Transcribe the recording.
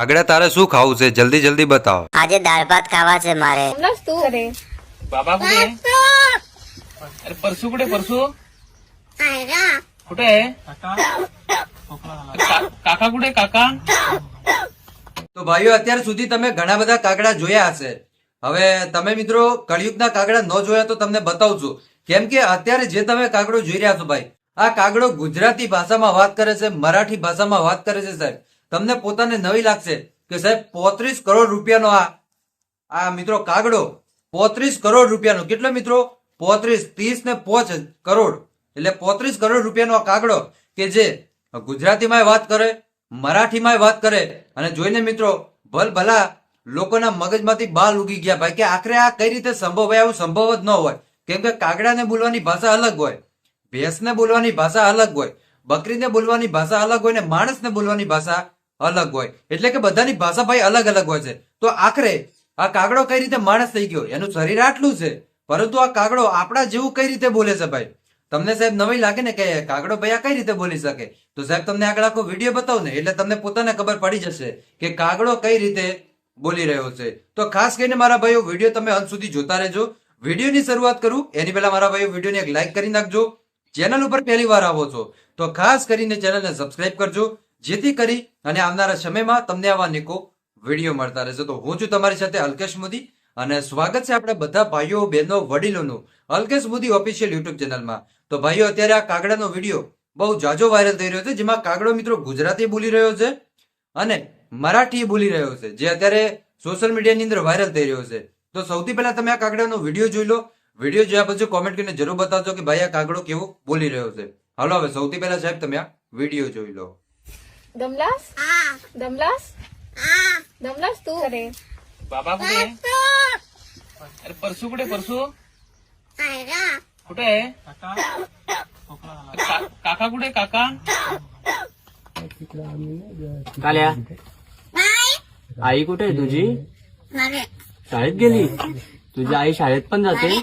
આગળ તારે શું ખાવું છે? જલ્દી જલ્દી બતાવો. આજે દાળ ભાત ખાવા છે મારે. બાબા પરસુ કુડે પરસુ? કુડે કાકા? કુડે કાકા? તો ભાઈઓ અત્યાર સુધી તમે ઘણા બધા કાગડા જોયા હશે. હવે તમે મિત્રો કળિયુગના કાગડા ન જોયા તો તમને બતાવું છું કેમ કે અત્યારે જે તમે કાગડો જોઈ રહ્યા છો ભાઈ આ કાગડો ગુજરાતી ભાષામાં વાત કરે છે મરાઠી ભાષામાં વાત કરે છે સાહેબ. તમને પોતાને નવી લાગશે કે સાહેબ, પોત્રીસ કરોડ રૂપિયાનો આ આ મિત્રો કાગડો, પોત્રીસ કરોડ રૂપિયાનો. કેટલો મિત્રો? પોત્રીસ, ત્રીસ ને પોચ કરોડ. એટલે પોત્રીસ કરોડ રૂપિયાનો આ કાગડો કે જે ગુજરાતીમાં વાત કરે મરાઠીમાં વાત કરે, અને જોઈને મિત્રો ભલ ભલા લોકોના મગજમાંથી બાલ ઉગી ગયા ભાઈ, કે આખરે આ કઈ રીતે સંભવ હોય, આવું સંભવ જ ન હોય. કેમ કે કાગડાને બોલવાની ભાષા અલગ હોય, ભેંસને બોલવાની ભાષા અલગ હોય, બકરીને બોલવાની ભાષા અલગ હોય, ને માણસને બોલવાની ભાષા અલગ હોય. એટલે કે બધાની ભાષા ભાઈ અલગ અલગ હોય છે. તો આખરે આ કાગડો કઈ રીતે માણસ થઈ ગયો? એનું શરીર આટલું છે. પરંતુ આ કાગડો આપણા જેવું કઈ રીતે બોલે છે ભાઈ? તમને સાહેબ નવી લાગે ને કે કાગડો ભાઈ આ કઈ રીતે બોલી શકે? તો સાહેબ તમને આગળ આખો વીડિયો બતાવું ને, એટલે તમને પોતાને ખબર પડી જશે કે કાગડો કઈ રીતે બોલી રહ્યો છે. તો ખાસ કરીને મારા ભાઈઓ, વીડિયો તમે અંત સુધી જોતા રહેજો. વિડીયોની શરૂઆત કરું, એની પહેલા મારા ભાઈઓ, વિડીયોને એક લાઈક કરી નાખજો. ચેનલ ઉપર પહેલી વાર આવો છો, તો ખાસ કરીને ચેનલને સબસ્ક્રાઇબ કરજો. જેથી કરી અને આવનારા સમયમાં તમને આવા નિકો વીડિયો મળતા રહેશે. તો હું છું તમારી સાથે અલ્કેશ મોદી અને સ્વાગત છે આપણે બધા ભાઈઓ, બહેનો, વડીલોનું અલ્કેશ મોદી ઓફિશિયલ યુટ્યુબ ચેનલમાં. તો ભાઈઓ, અત્યારે આ કાગડાનો વીડિયો બહુ જાજો વાયરલ થઈ રહ્યો છે, જેમાં કાગડો મિત્રો ગુજરાતી બોલી રહ્યો છે અને મરાઠી બોલી રહ્યો છે, જે અત્યારે સોશિયલ મીડિયાની અંદર વાયરલ થઈ રહ્યો છે. તો સૌથી પહેલા તમે આ કાગડાનો વીડિયો જોઈ લો. વીડિયો જોયા પછી કોમેન્ટ કરીને જરૂર બતાવજો કે ભાઈ આ કાગડો કેવો બોલી રહ્યો છે. હાલો હવે સૌથી પહેલા સાહેબ તમે આ વીડિયો જોઈ લો. दमलास? दमलास? दमलास तू? अरे बाबा कुठे आहे? अरे परसू कुठे आहे, परसू? कुठे आहे? का- काका कुठे आहे, काका? काल्या. आई कुठे आहे तुझी? शाळेत गेली? तुझी आई शाळेत पण जाते?